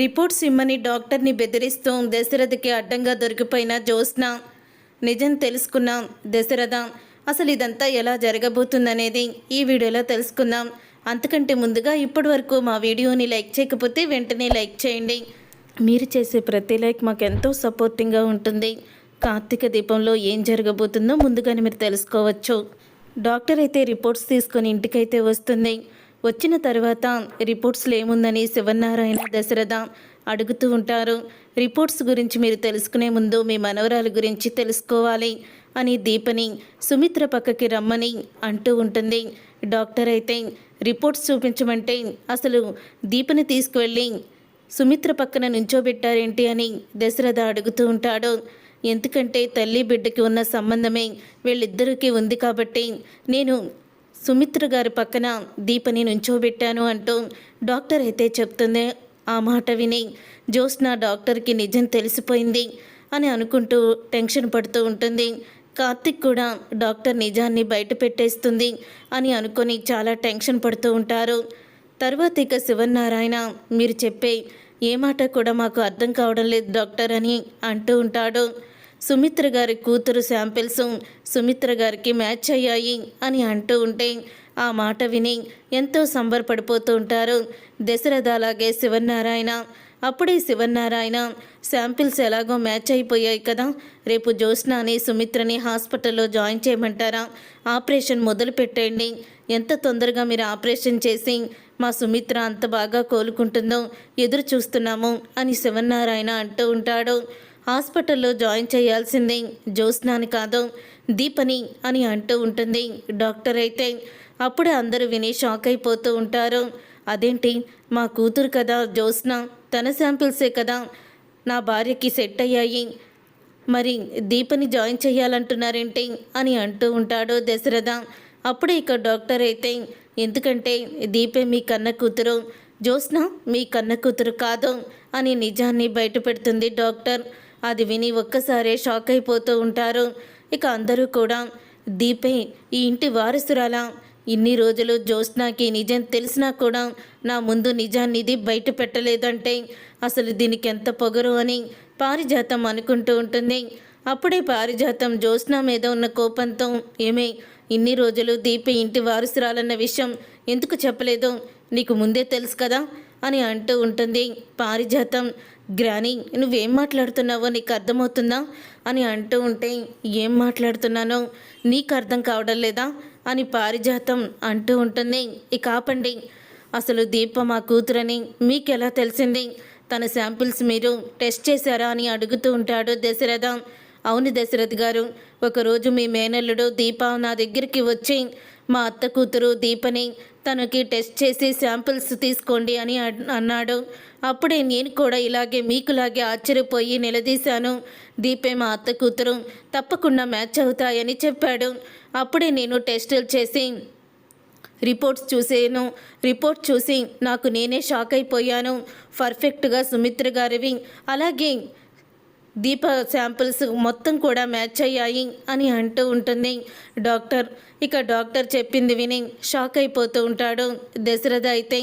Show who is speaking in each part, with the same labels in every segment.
Speaker 1: Reports ఇమ్మని డాక్టర్ని బెదిరిస్తూ దశరథకి అడ్డంగా దొరికిపోయిన జ్యోత్స్న. నిజం తెలుసుకున్నాం దశరథ. అసలు ఇదంతా ఎలా జరగబోతుందనేది ఈ వీడియోలో తెలుసుకుందాం. అంతకంటే ముందుగా ఇప్పటి వరకు మా వీడియోని లైక్ చేయకపోతే వెంటనే లైక్ చేయండి. మీరు చేసే ప్రతి లైక్ మాకు ఎంతో సపోర్టింగ్గా ఉంటుంది. కార్తీక దీపంలో ఏం జరగబోతుందో ముందుగానే మీరు తెలుసుకోవచ్చు. డాక్టర్ అయితే రిపోర్ట్స్ తీసుకొని ఇంటికైతే వస్తుంది. వచ్చిన తర్వాత రిపోర్ట్స్లో ఏముందని శివనారాయణ దశరథ అడుగుతూ ఉంటారు. రిపోర్ట్స్ గురించి మీరు తెలుసుకునే ముందు మీ మనవరాలు గురించి తెలుసుకోవాలి అని దీపని సుమిత్ర పక్కకి రమ్మని అంటూ ఉంటుంది. డాక్టర్ అయితే రిపోర్ట్స్ చూపించమంటే అసలు దీపని తీసుకువెళ్ళి సుమిత్ర పక్కన నుంచోబెట్టారేంటి అని దశరథ అడుగుతూ ఉంటాడు. ఎందుకంటే తల్లి బిడ్డకి ఉన్న సంబంధమే వీళ్ళిద్దరికీ ఉంది కాబట్టి నేను సుమిత్ర గారి పక్కన దీపని నుంచోబెట్టాను అంటూ డాక్టర్ అయితే చెప్తుంది ఆ మాట విని జ్యోత్స్న డాక్టర్కి నిజం తెలిసిపోయింది అని అనుకుంటూ టెన్షన్ పడుతూ ఉంటుంది. కార్తిక్ కూడా డాక్టర్ నిజాన్ని బయట పెట్టేస్తుంది అని అనుకొని చాలా టెన్షన్ పడుతూ ఉంటారు. తర్వాత ఇక శివనారాయణ మీరు చెప్పే ఏ మాట కూడా మాకు అర్థం కావడం లేదు డాక్టర్ అని అంటూ ఉంటాడు. సుమిత్ర గారి కూతురు శాంపిల్స్ సుమిత్ర గారికి మ్యాచ్ అయ్యాయి అని అంటూ ఉంటే ఆ మాట విని ఎంతో సంబరపడిపోతూ ఉంటారు. దశరథ అలాగే శివనారాయణ అప్పుడే శివనారాయణ శాంపిల్స్ ఎలాగో మ్యాచ్ అయిపోయాయి కదా రేపు జ్యోత్స్నాని సుమిత్రని హాస్పిటల్లో జాయిన్ చేయమంటారా? ఆపరేషన్ మొదలు పెట్టండి ఎంత తొందరగా మీరు ఆపరేషన్ చేసి మా సుమిత్ర అంత బాగా కోలుకుంటుందో ఎదురు చూస్తున్నాము అని శివనారాయణ అంటూ ఉంటాడు. హాస్పిటల్లో జాయిన్ చేయాల్సిందే జ్యోత్స్నాని కాదు దీపని అని అంటూ ఉంటుంది డాక్టర్ అయితే. అప్పుడే అందరూ విని షాక్ అయిపోతూ ఉంటారు. అదేంటి? మా కూతురు కదా జ్యోత్స్న తన శాంపిల్సే కదా. నా భార్యకి సెట్ అయ్యాయి. మరి దీపని జాయిన్ చేయాలంటున్నారేంటి? అని అంటూ ఉంటాడు దశరథ. అప్పుడే ఇక డాక్టర్ అయితే ఎందుకంటే దీపే మీ కన్న కూతురు జ్యోత్స్న మీ కన్న కూతురు కాదు అని నిజాన్ని బయటపెడుతుంది డాక్టర్. అది విని ఒక్కసారే షాక్ అయిపోతూ ఉంటారు. ఇక అందరూ కూడా దీపే ఈ ఇంటి వారసురాలా? ఇన్ని రోజులు జ్యోత్స్నాకి నిజం తెలిసినా కూడా నా ముందు నిజాన్ని ఇది బయట పెట్టలేదంటే అసలు దీనికి ఎంత పొగరు అని పారిజాతం అనుకుంటూ ఉంటుంది. అప్పుడే పారిజాతం జ్యోత్స్న మీద ఉన్న కోపంతో ఏమే ఇన్ని రోజులు దీప ఇంటి వారసురాలన్న విషయం ఎందుకు చెప్పలేదు? నీకు ముందే తెలుసు కదా? అని అంటూ ఉంటుంది. పారిజాతం గ్రాని నువ్వేం మాట్లాడుతున్నావో నీకు అర్థమవుతుందా? అని అంటూ ఉంటే ఏం మాట్లాడుతున్నానో? నీకు అర్థం కావడం లేదా? అని పారిజాతం అంటూ ఉంటుంది. ఇక ఆపండి. అసలు దీప మా కూతురని మీకెలా తెలిసింది? తన శాంపిల్స్ మీరు టెస్ట్ చేశారా? అని అడుగుతూ ఉంటాడు దశరథ. అవును దశరథ్ గారు ఒకరోజు మీ మేనల్లుడు దీప నా దగ్గరికి వచ్చి మా అత్త కూతురు దీపని తనకి టెస్ట్ చేసి శాంపిల్స్ తీసుకోండి అని అన్- అన్నాడు. అప్పుడే నేను కూడా ఇలాగే మీకులాగే ఆశ్చర్యపోయి నిలదీశాను. దీపే మా అత్త కూతురు తప్పకుండా మ్యాచ్ అవుతాయని చెప్పాడు. అప్పుడే నేను టెస్టులు చేసి రిపోర్ట్స్ చూసాను. రిపోర్ట్ చూసి నాకు నేనే షాక్ అయిపోయాను. పర్ఫెక్ట్గా సుమిత్ర గారివి అలాగే దీప శాంపిల్స్ మొత్తం కూడా మ్యాచ్ అయ్యాయి అని అంటూ ఉంటుంది. డాక్టర్ ఇక డాక్టర్ చెప్పింది విని షాక్ అయిపోతూ ఉంటాడు. దశరథ అయితే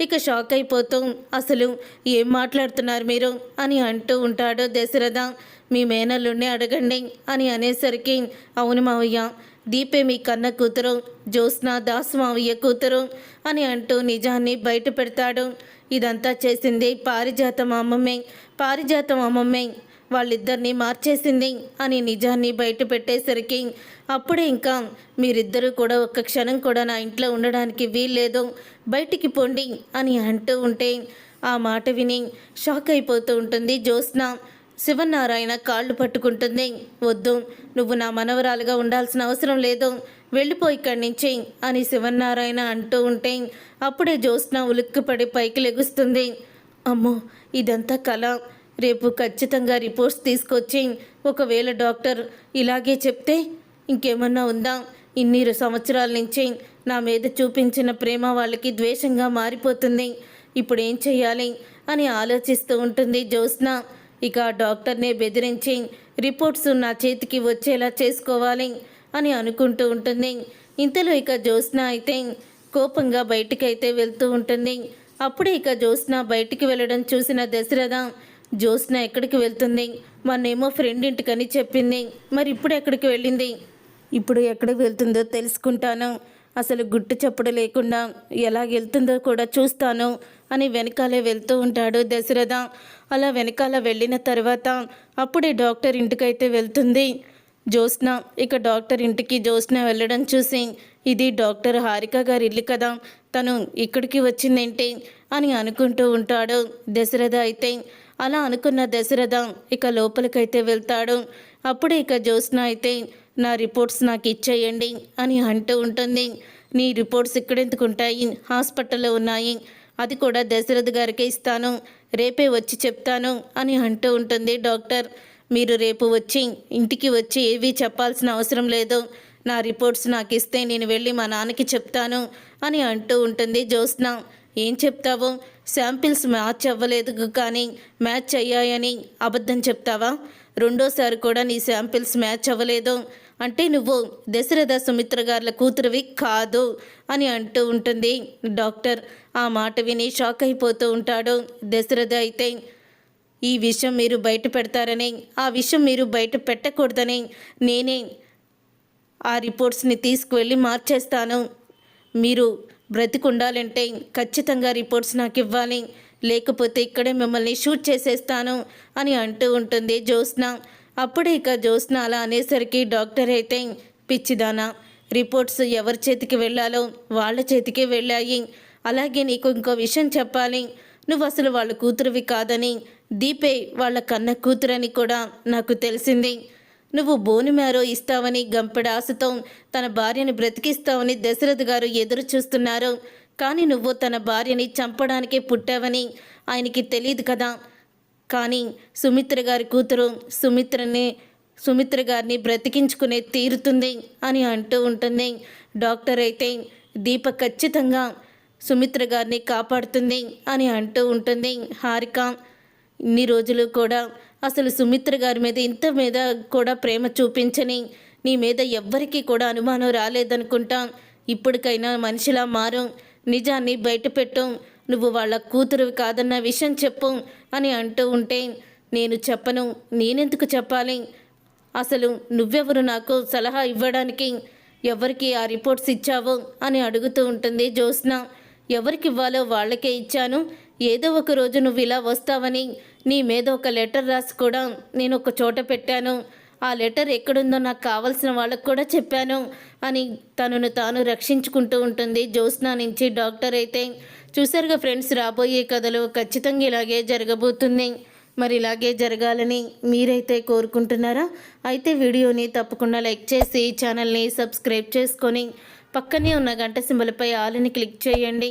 Speaker 1: ఇక షాక్ అయిపోతూ అసలు ఏం మాట్లాడుతున్నారు మీరు? అని అంటూ ఉంటాడు దశరథ. మీ మేనల్లుండి అడగండి అని అనేసరికి అవును మావయ్య దీపే మీ కన్న కూతురు జ్యోత్స్న దాస్ మావయ్య కూతురు అని అంటూ నిజాన్ని బయట పెడతాడు ఇదంతా చేసింది పారిజాతం అమ్మమ్మే పారిజాతం అమ్మమ్మే వాళ్ళిద్దరిని మార్చేసింది అని నిజాన్ని బయట పెట్టేసరికి అప్పుడే ఇంకా మీరిద్దరూ కూడా ఒక్క క్షణం కూడా నా ఇంట్లో ఉండడానికి వీల్లేదు బయటికి పొండి అని అంటూ ఉంటే ఆ మాట విని షాక్ అయిపోతూ ఉంటుంది జ్యోత్స్న. శివనారాయణ కాళ్ళు పట్టుకుంటుంది. వద్దు నువ్వు నా మనవరాలుగా ఉండాల్సిన అవసరం లేదు వెళ్ళిపో ఇక్కడి నుంచి అని శివనారాయణ అంటూ ఉంటే అప్పుడే జ్యోత్స్న ఉలుక్కుపడి పైకి లెగుస్తుంది. అమ్మో ఇదంతా కళ రేపు ఖచ్చితంగా రిపోర్ట్స్ తీసుకొచ్చి ఒకవేళ డాక్టర్ ఇలాగే చెప్తే ఇంకేమన్నా ఉందా? ఇన్ని సంవత్సరాల నుంచి నా మీద చూపించిన ప్రేమ వాళ్ళకి ద్వేషంగా మారిపోతుంది. ఇప్పుడు ఏం చేయాలి అని ఆలోచిస్తూ ఉంటుంది జ్యోత్స్న. ఇక డాక్టర్నే బెదిరించి రిపోర్ట్స్ నా చేతికి వచ్చేలా చేసుకోవాలి అని అనుకుంటూ ఉంటుంది. ఇంతలో ఇక జ్యోత్స్న అయితే కోపంగా బయటికైతే వెళ్తూ ఉంటుంది. అప్పుడే ఇక జ్యోత్స్న బయటికి వెళ్ళడం చూసిన దశరథ జ్యోత్స్న ఎక్కడికి వెళ్తుంది? మొన్నేమో ఫ్రెండ్ ఇంటికని చెప్పింది. మరి ఇప్పుడు ఎక్కడికి వెళ్ళింది? ఇప్పుడు ఎక్కడికి వెళ్తుందో తెలుసుకుంటాను. అసలు గుట్టు చప్పుడు లేకుండా ఎలా వెళ్తుందో కూడా చూస్తాను అని వెనకాలే వెళ్తూ ఉంటాడు దశరథ. అలా వెనకాల వెళ్ళిన తర్వాత అప్పుడే డాక్టర్ ఇంటికైతే వెళ్తుంది. జ్యోత్స్న ఇక డాక్టర్ ఇంటికి జ్యోత్స్న వెళ్ళడం చూసి ఇది డాక్టర్ హారిక గారి ఇల్లు కదా తను ఇక్కడికి వచ్చిందేంటి అని అనుకుంటూ ఉంటాడు దశరథ అయితే. అలా అనుకున్న దశరథ ఇక లోపలికైతే వెళ్తాడు. అప్పుడే ఇక జ్యోత్స్న అయితే నా రిపోర్ట్స్ నాకు ఇచ్చేయండి అని అంటూ ఉంటుంది. నీ రిపోర్ట్స్ ఇక్కడెందుకు ఉంటాయి? హాస్పిటల్లో ఉన్నాయి. అది కూడా దశరథ్ గారికే ఇస్తాను. రేపే వచ్చి చెప్తాను అని అంటూ ఉంటుంది డాక్టర్. మీరు రేపు వచ్చి ఇంటికి వచ్చి ఏవీ చెప్పాల్సిన అవసరం లేదు. నా రిపోర్ట్స్ నాకు ఇస్తే నేను వెళ్ళి మా నాన్నకి చెప్తాను అని అంటూ ఉంటుంది జ్యోత్స్న. ఏం చెప్తావు? శాంపిల్స్ మ్యాచ్ అవ్వలేదు కానీ మ్యాచ్ అయ్యాయని అబద్ధం చెప్తావా? రెండోసారి కూడా నీ శాంపిల్స్ మ్యాచ్ అవ్వలేదు అంటే నువ్వు దశరథ సుమిత్ర గారుల కూతురువి కాదు అని అంటూ ఉంటుంది డాక్టర్. ఆ మాట విని షాక్ అయిపోతూ ఉంటాడు దశరథ అయితే. ఈ విషయం మీరు బయట పెడతారని ఆ విషయం మీరు బయట పెట్టకూడదని నేనే ఆ రిపోర్ట్స్ని తీసుకువెళ్ళి మార్చేస్తాను. మీరు బ్రతికుండాలంటే ఖచ్చితంగా రిపోర్ట్స్ నాకు ఇవ్వాలి. లేకపోతే ఇక్కడే మిమ్మల్ని షూట్ చేసేస్తాను అని అంటూ ఉంటుంది జ్యోత్స్న. అప్పుడే ఇక జ్యోత్స్న అలా అనేసరికి డాక్టర్ అయితే పిచ్చిదానా రిపోర్ట్స్ ఎవరి చేతికి వెళ్ళాలో వాళ్ళ చేతికే వెళ్ళాయి. అలాగే నీకు ఇంకో విషయం చెప్పాలి. నువ్వు అసలు వాళ్ళ కూతురువి కాదని దీపే వాళ్ళ కన్న కూతురని కూడా నాకు తెలిసింది. నువ్వు బోనుమేరో ఇస్తావని గంపెడ ఆశతో తన భార్యని బ్రతికిస్తావని దశరథ్ గారు ఎదురు చూస్తున్నారు. కానీ నువ్వు తన భార్యని చంపడానికే పుట్టావని ఆయనకి తెలియదు కదా. కానీ సుమిత్ర గారి కూతురు సుమిత్రని సుమిత్ర గారిని బ్రతికించుకునే తీరుతుంది అని అంటూ ఉంటుంది. డాక్టర్ అయితే దీప ఖచ్చితంగా సుమిత్ర గారిని కాపాడుతుంది అని అంటూ ఉంటుంది. హారిక ఇన్ని రోజులు కూడా అసలు సుమిత్ర గారి మీద ఇంత మీద కూడా ప్రేమ చూపించని నీ మీద ఎవ్వరికీ కూడా అనుమానం రాలేదనుకుంటా. ఇప్పటికైనా మనిషిలా మారు నిజాన్ని బయటపెట్టు నువ్వు వాళ్ళ కూతురు కాదన్న విషయం చెప్పు అని అంటూ ఉంటే నేను చెప్పను నేనెందుకు చెప్పాలి? అసలు నువ్వెవరు నాకు సలహా ఇవ్వడానికి ఎవరికి ఆ రిపోర్ట్స్ ఇచ్చావు అని అడుగుతూ ఉంటుంది జ్యోత్స్న. ఎవరికి ఇవ్వాలో వాళ్ళకే ఇచ్చాను. ఏదో ఒక రోజు నువ్వు ఇలా వస్తావని నీ మీద ఒక లెటర్ రాసి కూడా నేను ఒక చోట పెట్టాను. ఆ లెటర్ ఎక్కడుందో నాకు కావలసిన వాళ్ళకు కూడా చెప్పాను అని తనను తాను రక్షించుకుంటూ ఉంటుంది. జ్యోత్స్న నుంచి డాక్టర్ అయితే చూసారుగా ఫ్రెండ్స్ రాబోయే కథలో ఖచ్చితంగా ఇలాగే జరగబోతుంది. మరి ఇలాగే జరగాలని మీరైతే కోరుకుంటున్నారా? అయితే వీడియోని తప్పకుండా లైక్ చేసి ఛానల్ని సబ్స్క్రైబ్ చేసుకొని పక్కనే ఉన్న గంట సింబలపై ఆలని క్లిక్ చేయండి.